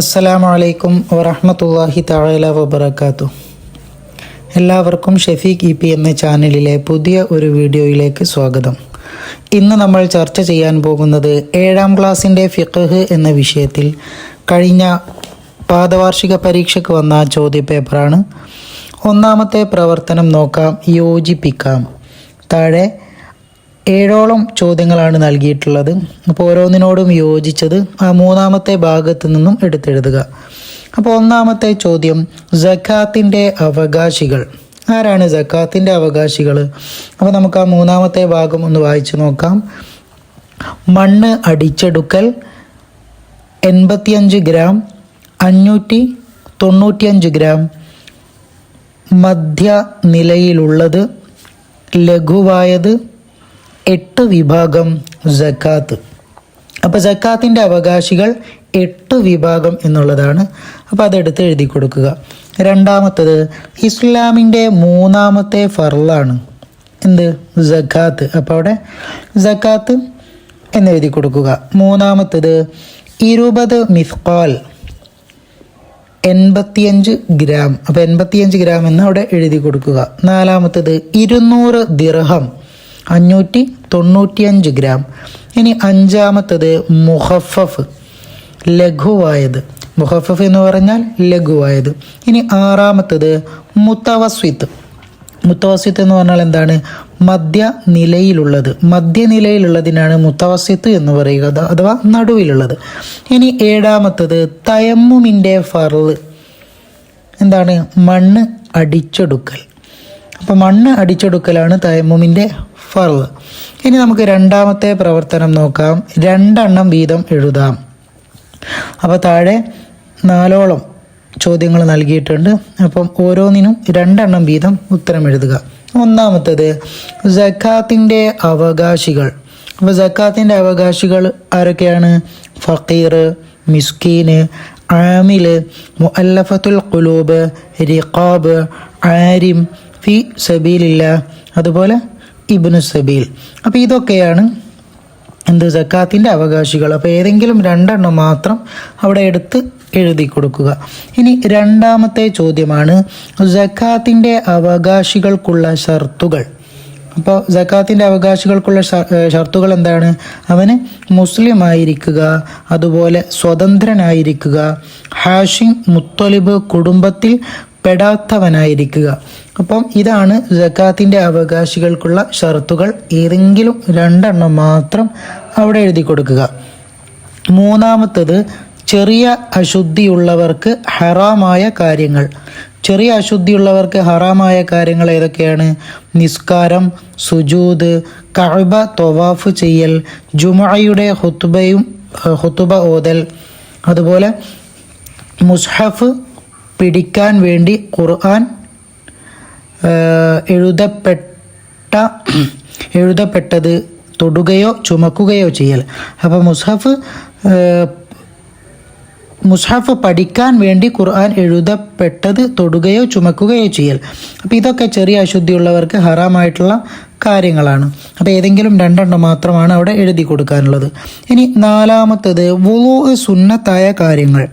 അസ്സലാമു അലൈക്കും വറഹമത്തല്ലാഹി തആല വബറകാതു എല്ലാവർക്കും ഷെഫീഖ് ഇ പി എന്ന ചാനലിലെ പുതിയ ഒരു വീഡിയോയിലേക്ക് സ്വാഗതം. ഇന്ന് നമ്മൾ ചർച്ച ചെയ്യാൻ പോകുന്നത് ഏഴാം ക്ലാസ്സിന്റെ ഫിഖ് എന്ന വിഷയത്തിൽ. കഴിഞ്ഞ പാദവാർഷിക പരീക്ഷയ്ക്ക് വന്ന ചോദ്യപേപ്പറാണ്. ഒന്നാമത്തെ പ്രവർത്തനം നോക്കാം യോജിപ്പിക്കാം. താഴെ ഏഴോളം ചോദ്യങ്ങളാണ് നൽകിയിട്ടുള്ളത്. അപ്പോൾ ഓരോന്നിനോടും യോജിച്ചത് ആ മൂന്നാമത്തെ ഭാഗത്ത് നിന്നും എടുത്തെഴുതുക. അപ്പോൾ ഒന്നാമത്തെ ചോദ്യം ജക്കാത്തിന്റെ അവകാശികൾ. ആരാണ് ജക്കാത്തിന്റെ അവകാശികൾ? അപ്പോൾ നമുക്ക് ആ മൂന്നാമത്തെ ഭാഗം ഒന്ന് വായിച്ചു നോക്കാം. മണ്ണ് അടിച്ചെടുക്കൽ എൺപത്തിയഞ്ച് ഗ്രാം അഞ്ഞൂറ്റി തൊണ്ണൂറ്റിയഞ്ച് ഗ്രാം. മധ്യ നിലയിലുള്ളത് ലഘുവായത് എട്ട് വിഭാഗം ജക്കാത്ത് അപ്പോൾ ജക്കാത്തിന്റെ അവകാശികൾ എട്ട് വിഭാഗം എന്നുള്ളതാണ്. അപ്പോൾ അതെടുത്ത് എഴുതി കൊടുക്കുക. രണ്ടാമത്തത് ഇസ്ലാമിന്റെ മൂന്നാമത്തെ ഫർളാണ്. എന്ത്? ജക്കാത്ത് അപ്പോൾ അവിടെ ജക്കാത്ത് എന്ന് എഴുതി കൊടുക്കുക. മൂന്നാമത്തത് ഇരുപത് മിസ്കാൽ എൺപത്തിയഞ്ച് ഗ്രാം. അപ്പോൾ എൺപത്തിയഞ്ച് ഗ്രാം എന്ന് അവിടെ എഴുതി കൊടുക്കുക. നാലാമത്തത് ഇരുന്നൂറ് ദിർഹം. അഞ്ഞൂറ്റി തൊണ്ണൂറ്റിയഞ്ച് ഗ്രാം. ഇനി അഞ്ചാമത്തത് മുഹഫഫ് ലഘുവായത്. മുഹഫഫ് എന്ന് പറഞ്ഞാൽ ലഘുവായത്. ഇനി ആറാമത്തത് മുത്തവസ്വിത്ത്. മുത്തവസ്യത്ത് എന്ന് പറഞ്ഞാൽ എന്താണ്? മധ്യ നിലയിലുള്ളത്. മധ്യനിലയിലുള്ളതിനാണ് മുത്തവസ്യത്ത് എന്ന് പറയുക അഥ- അഥവാ നടുവിലുള്ളത്. ഇനി ഏഴാമത്തത് തയമ്മുമിന്റെ ഫർൾ. എന്താണ്? മണ്ണ് അടിച്ചെടുക്കൽ. അപ്പോൾ മണ്ണ് അടിച്ചെടുക്കലാണ് തയമ്മുമിന്റെ ഫർൾ ഇനി നമുക്ക് രണ്ടാമത്തെ പ്രവർത്തനം നോക്കാം. രണ്ടെണ്ണം വീതം എഴുതാം. അപ്പോൾ താഴെ നാലോളം ചോദ്യങ്ങൾ നൽകിയിട്ടുണ്ട്. അപ്പം ഓരോന്നിനും രണ്ടെണ്ണം വീതം ഉത്തരം എഴുതുക. ഒന്നാമത്തത് ജക്കാത്തിന്റെ അവകാശികൾ. അപ്പോൾ ജക്കാത്തിന്റെ അവകാശികൾ ആരൊക്കെയാണ്? ഫക്കീർ മിസ്കീന് ആമിൽ മുഅല്ലഫത്തുൽ കുലൂബ് റിഖാബ് ആരിം ഫി സബീലില്ല. അതുപോലെ ഇബ്നു സബീൽ. അപ്പോൾ ഇതൊക്കെയാണ് എന്ത് സക്കാത്തിന്റെ അവകാശികൾ. അപ്പോൾ ഏതെങ്കിലും രണ്ടെണ്ണം മാത്രം അവിടെ എടുത്ത് എഴുതി കൊടുക്കുക. ഇനി രണ്ടാമത്തെ ചോദ്യമാണ് സക്കാത്തിന്റെ അവകാശികൾക്കുള്ള ഷർത്തുകൾ. അപ്പോൾ സക്കാത്തിന്റെ അവകാശികൾക്കുള്ള ഷർത്തുകൾ എന്താണ്? അവന് മുസ്ലിം ആയിരിക്കുക അതുപോലെ സ്വതന്ത്രനായിരിക്കുക. ഹാഷിം മുത്തൊലിബ് കുടുംബത്തിൽ പെടാത്തവനായിരിക്കുക. അപ്പം ഇതാണ് ജക്കാത്തിന്റെ അവകാശികൾക്കുള്ള ഷർത്തുകൾ. ഏതെങ്കിലും രണ്ടെണ്ണം മാത്രം അവിടെ എഴുതി കൊടുക്കുക. മൂന്നാമത്തത് ചെറിയ അശുദ്ധിയുള്ളവർക്ക് ഹറാമായ കാര്യങ്ങൾ. ചെറിയ അശുദ്ധിയുള്ളവർക്ക് ഹറാമായ കാര്യങ്ങൾ ഏതൊക്കെയാണ്? നിസ്കാരം സുജൂത് കഅബ തൊവാഫ് ചെയ്യൽ ജുമായയുടെ ഹുത്തുബയും ഹുത്തുബ ഓതൽ. അതുപോലെ മുസ്ഹഫ് പിടിക്കാൻ വേണ്ടി ഖുർആൻ എഴുതപ്പെട്ട എഴുതപ്പെട്ടത് തൊടുകയോ ചുമക്കുകയോ ചെയ്യൽ. അപ്പോൾ മുസ്ഹഫ് മുസ്ഹഫ് പഠിക്കാൻ വേണ്ടി ഖുർആൻ എഴുതപ്പെട്ടത് തൊടുകയോ ചുമക്കുകയോ ചെയ്യൽ. അപ്പോൾ ഇതൊക്കെ ചെറിയ അശുദ്ധിയുള്ളവർക്ക് ഹറാമായിട്ടുള്ള കാര്യങ്ങളാണ്. അപ്പോൾ ഏതെങ്കിലും രണ്ടെണ്ണം മാത്രമാണ് അവിടെ എഴുതി കൊടുക്കാനുള്ളത്. ഇനി നാലാമത്തത് വുളു സുന്നത്തായ കാര്യങ്ങൾ.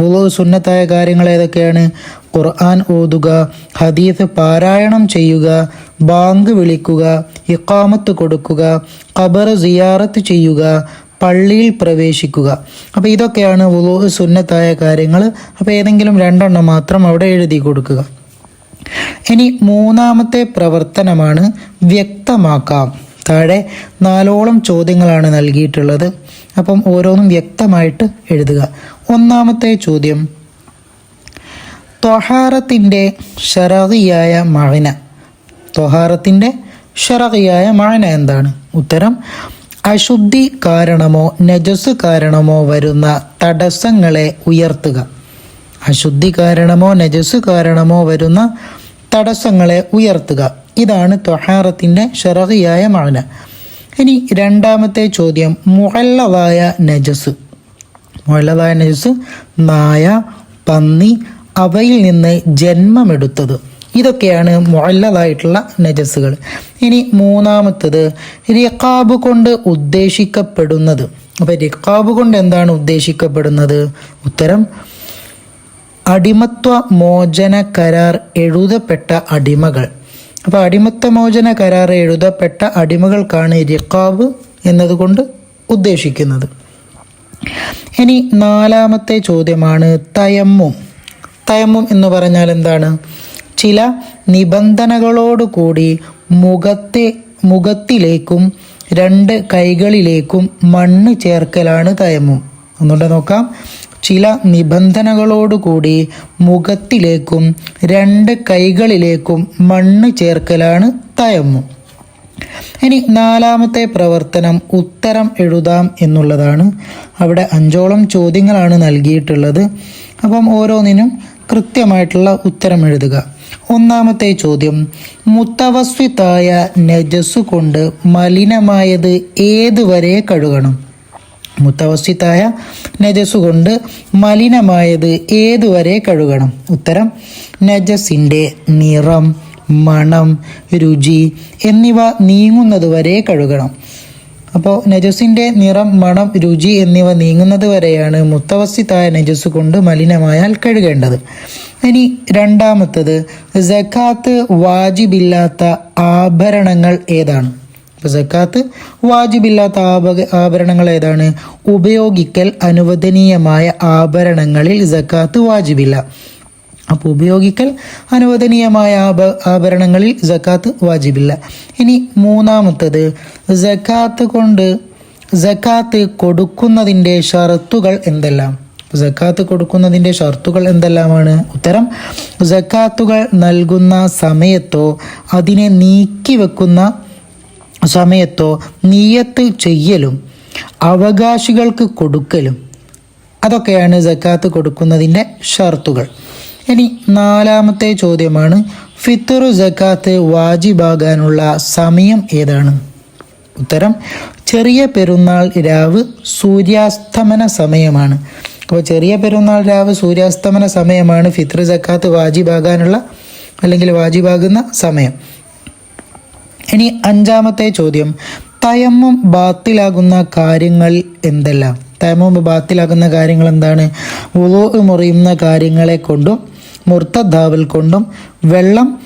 വുളു സുന്നത്തായ കാര്യങ്ങൾ ഏതൊക്കെയാണ്? ഖുർആൻ ഓതുക ഹദീസ് പാരായണം ചെയ്യുക ബാങ്ക് വിളിക്കുക ഇക്കാമത്ത് കൊടുക്കുക ഖബർ സിയാറത്ത് ചെയ്യുക പള്ളിയിൽ പ്രവേശിക്കുക. അപ്പോൾ ഇതൊക്കെയാണ് വുളു സുന്നത്തായ കാര്യങ്ങൾ. അപ്പോൾ ഏതെങ്കിലും രണ്ടെണ്ണം മാത്രം അവിടെ എഴുതി കൊടുക്കുക. ഇനി മൂന്നാമത്തെ പ്രവർത്തനമാണ് വ്യക്തമാക്കാം. താഴെ നാലോളം ചോദ്യങ്ങളാണ് നൽകിയിട്ടുള്ളത്. അപ്പം ഓരോന്നും വ്യക്തമായിട്ട് എഴുതുക. ഒന്നാമത്തെ ചോദ്യം. തൊഹാറത്തിന്റെ ഷറഹിയായ മഴന തൊഹാറത്തിന്റെ ഷറഹിയായ മഴന എന്താണ്? ഉത്തരം അശുദ്ധി കാരണമോ നജസ് കാരണമോ വരുന്ന തടസ്സങ്ങളെ ഉയർത്തുക. അശുദ്ധി കാരണമോ നജസ് കാരണമോ വരുന്ന തടസ്സങ്ങളെ ഉയർത്തുക. ഇതാണ് തൊഹാറത്തിന്റെ ഷറഹിയായ മഴന ഇനി രണ്ടാമത്തെ ചോദ്യം മുഹല്ലതായ നജസ്. നജസ് നായ പന്നി അവയിൽ നിന്ന് ജന്മമെടുത്തത്. ഇതൊക്കെയാണ് മുഅല്ലതായിട്ടുള്ള നജസ്സുകൾ. ഇനി മൂന്നാമത്തത് റിക്കാബ് കൊണ്ട് ഉദ്ദേശിക്കപ്പെടുന്നത്. അപ്പോൾ റിക്കാബ് കൊണ്ട് എന്താണ് ഉദ്ദേശിക്കപ്പെടുന്നത്? ഉത്തരം അടിമത്വ മോചന കരാർ എഴുതപ്പെട്ട അടിമകൾ. അപ്പോൾ അടിമത്വ മോചന കരാർ എഴുതപ്പെട്ട അടിമകൾക്കാണ് റിക്കാബ് എന്നതുകൊണ്ട് ഉദ്ദേശിക്കുന്നത്. ഇനി നാലാമത്തെ ചോദ്യമാണ് തയമ്മും. തയമ്മും എന്ന് പറഞ്ഞാൽ എന്താണ്? ചില നിബന്ധനകളോടുകൂടി മുഖത്തെ മുഖത്തിലേക്കും രണ്ട് കൈകളിലേക്കും മണ്ണ് ചേർക്കലാണ് തയമ്മും. ഒന്നുകൂടെ നോക്കാം. ചില നിബന്ധനകളോടുകൂടി മുഖത്തിലേക്കും രണ്ട് കൈകളിലേക്കും മണ്ണ് ചേർക്കലാണ് തയമ്മും. ഇനി നാലാമത്തെ പ്രവർത്തനം ഉത്തരം എഴുതാം എന്നുള്ളതാണ്. അവിടെ അഞ്ചോളം ചോദ്യങ്ങളാണ് നൽകിയിട്ടുള്ളത്. അപ്പം ഓരോന്നിനും കൃത്യമായിട്ടുള്ള ഉത്തരം എഴുതുക. ഒന്നാമത്തെ ചോദ്യം മുത്തവസ്വിത്തായ നജസ് കൊണ്ട് മലിനമായത് ഏതുവരെ കഴുകണം? മുത്തവസ്വിത്തായ നജസ് കൊണ്ട് മലിനമായത് ഏതുവരെ കഴുകണം? ഉത്തരം നജസിന്റെ നിറം. മണം രുചി എന്നിവ നീങ്ങുന്നത് വരെ കഴുകണം. അപ്പോൾ നജസിന്റെ നിറം മണം രുചി എന്നിവ നീങ്ങുന്നത് വരെയാണ് മുത്തവസ്തിത്തായ നജസ് കൊണ്ട് മലിനമായാൽ കഴുകേണ്ടത്. ഇനി രണ്ടാമത്തത് ജക്കാത്ത് വാജിബില്ലാത്ത ആഭരണങ്ങൾ ഏതാണ്? അപ്പോൾ സക്കാത്ത് വാജിബില്ലാത്ത ആഭ ആഭരണങ്ങൾ ഏതാണ്? ഉപയോഗിക്കൽ അനുവദനീയമായ ആഭരണങ്ങളിൽ ജക്കാത്ത് വാജിബില്ല. അപ്പോൾ ഉപയോഗിക്കൽ അനുവദനീയമായ ആഭ ആഭരണങ്ങളിൽ ജക്കാത്ത് വാജിബില്ല. ഇനി മൂന്നാമത്തത് ജക്കാത്ത് കൊണ്ട് ജക്കാത്ത് കൊടുക്കുന്നതിന്റെ ഷർത്തുകൾ എന്തെല്ലാം? ജക്കാത്ത് കൊടുക്കുന്നതിന്റെ ഷർത്തുകൾ എന്തെല്ലാമാണ്? ഉത്തരം ജക്കാത്തുകൾ നൽകുന്ന സമയത്തോ അതിനെ നീക്കി വെക്കുന്ന സമയത്തോ നീയത്ത് ചെയ്യലും അവകാശികൾക്ക് കൊടുക്കലും. അതൊക്കെയാണ് ജക്കാത്ത് കൊടുക്കുന്നതിന്റെ ഷർത്തുകൾ. ഇനി നാലാമത്തെ ചോദ്യമാണ്. ഫിത്തർ ജക്കാത്ത് വാജിബാകാനുള്ള സമയം ഏതാണ്? ഉത്തരം ചെറിയ പെരുന്നാൾ രാവ് സൂര്യാസ്തമന സമയമാണ്. അപ്പോൾ ചെറിയ പെരുന്നാൾ രാവ് സൂര്യാസ്തമന സമയമാണ് ഫിത്ർ ജക്കാത്ത് വാജിബാകാനുള്ള അല്ലെങ്കിൽ വാജിബാകുന്ന സമയം. ഇനി അഞ്ചാമത്തെ ചോദ്യം തയമ്മം ബാത്തിലാകുന്ന കാര്യങ്ങൾ എന്തെല്ലാം? തയമ്മം ബാത്തിലാകുന്ന കാര്യങ്ങൾ എന്താണ്? ഉളു മുറിയുന്ന കാര്യങ്ങളെ കൊണ്ടും മുർത്തദാവൽ കൊണ്ടും വെള്ളം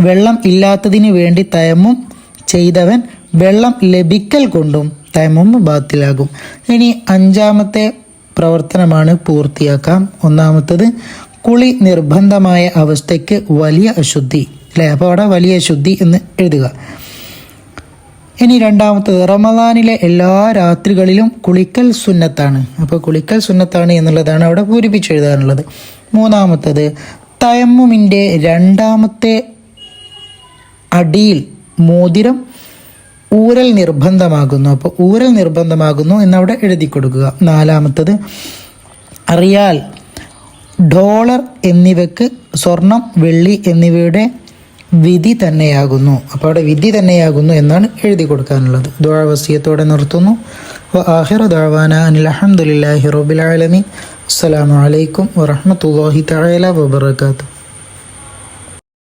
വെള്ളം ഇല്ലാത്തതിന് വേണ്ടി തയമ്മും ചെയ്തവൻ വെള്ളം ലഭിക്കൽ കൊണ്ടും തയമ്മും ബാത്തിലാകും. ഇനി അഞ്ചാമത്തെ പ്രവർത്തനമാണ് പൂർത്തിയാക്കാം. ഒന്നാമത്തത് കുളി നിർബന്ധമായ അവസ്ഥയ്ക്ക് വലിയ അശുദ്ധി. അല്ലേ? അപ്പോൾ അവിടെ വലിയ അശുദ്ധി എന്ന് എഴുതുക. ഇനി രണ്ടാമത്തത് റമദാനിലെ എല്ലാ രാത്രികളിലും കുളിക്കൽ സുന്നത്താണ്. അപ്പോൾ കുളിക്കൽ സുന്നത്താണ് എന്നുള്ളതാണ് അവിടെ പൂരിപ്പിച്ച് എഴുതാനുള്ളത്. മൂന്നാമത്തത് തയമ്മുമിന്റെ രണ്ടാമത്തെ അടിയിൽ മോതിരം ഊരൽ നിർബന്ധമാകുന്നു. അപ്പോൾ ഊരൽ നിർബന്ധമാകുന്നു എന്നവിടെ എഴുതി കൊടുക്കുക. നാലാമത്തത് അറിയാൽ ഡോളർ എന്നിവയ്ക്ക് സ്വർണം വെള്ളി എന്നിവയുടെ വിധി തന്നെയാകുന്നു. അപ്പോൾ അവിടെ വിധി തന്നെയാകുന്നു എന്നാണ് എഴുതി കൊടുക്കാനുള്ളത്. ദുഴവസ്യത്തോടെ നിർത്തുന്നു. ആഹിറ ദാവാന അനിൽ അഹമ്മദില്ലാഹി റബിലാലമി അസ്സലാമു അലൈക്കും വാഹമത്തല്ലാഹി തആല വബറകാതുഹു.